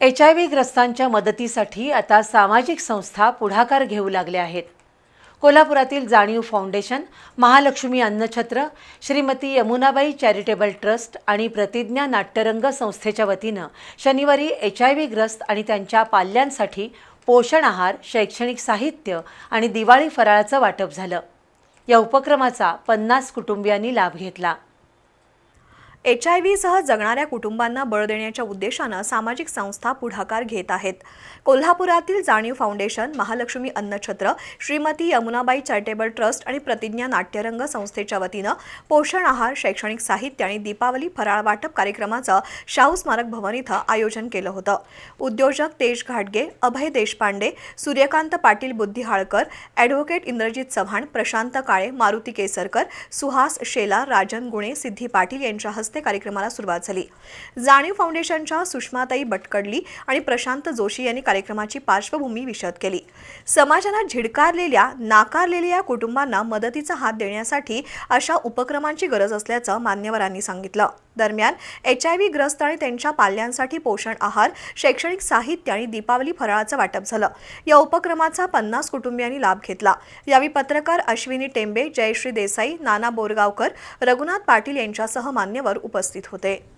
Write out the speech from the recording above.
H I V ग्रस्तांच्या मदतीसाठी आता सामाजिक संस्था पुढाकार घेऊ लागल्या आहेत. कोल्हापुरातील Janiv foundation Mahalaxmi Annachhatra Shrimati Yamunabai charitable trust आणि प्रतिज्ञा नाट्यरंग संस्थेच्या वतीनं शनिवारी एच आय व्ही ग्रस्त आणि त्यांच्या पाल्यांसाठी पोषण आहार शैक्षणिक साहित्य आणि दिवाळी फराळाचं वाटप झालं. या उपक्रमाचा पन्नास कुटुंबियांनी लाभ घेतला. एच आय व्हीसह जगणाऱ्या कुटुंबांना बळ देण्याच्या उद्देशानं सामाजिक संस्था पुढाकार घेत आहेत. कोल्हापुरातील Janiv foundation Mahalaxmi Annachhatra Shrimati Yamunabai charitable trust आणि प्रतिज्ञा नाट्यरंग संस्थेच्या वतीनं पोषण आहार शैक्षणिक साहित्य आणि दीपावली फराळ वाटप कार्यक्रमाचं शाहू स्मारक भवन इथं आयोजन केलं होतं. उद्योजक तेज घाटगे अभय देशपांडे सूर्यकांत पाटील बुद्धिहाळकर ॲडव्होकेट इंद्रजित चव्हाण प्रशांत काळे मारुती केसरकर सुहास शेला राजन गुणे सिद्धी पाटील यांच्या हस्ते कार्यक्रमाला सुरुवात झाली. जाणीव फाउंडेशनच्या सुषमाताई बटकडली आणि प्रशांत जोशी यांनी कार्यक्रमाची पार्श्वभूमी विशद केली. समाजानं झिडकारलेल्या नाकारलेल्या कुटुंबांना मदतीचा हात देण्यासाठी अशा उपक्रमांची गरज असल्याचं मान्यवरांनी सांगितलं. दरम्यान एच आय व्ही ग्रस्त आणि त्यांच्या पाल्यांसाठी पोषण आहार शैक्षणिक साहित्य आणि दीपावली फराळाचं वाटप झालं. या उपक्रमाचा पन्नास कुटुंबियांनी लाभ घेतला. यावेळी पत्रकार अश्विनी टेंबे जयश्री देसाई नाना बोरगावकर रघुनाथ पाटील यांच्यासह मान्यवर उपस्थित होते.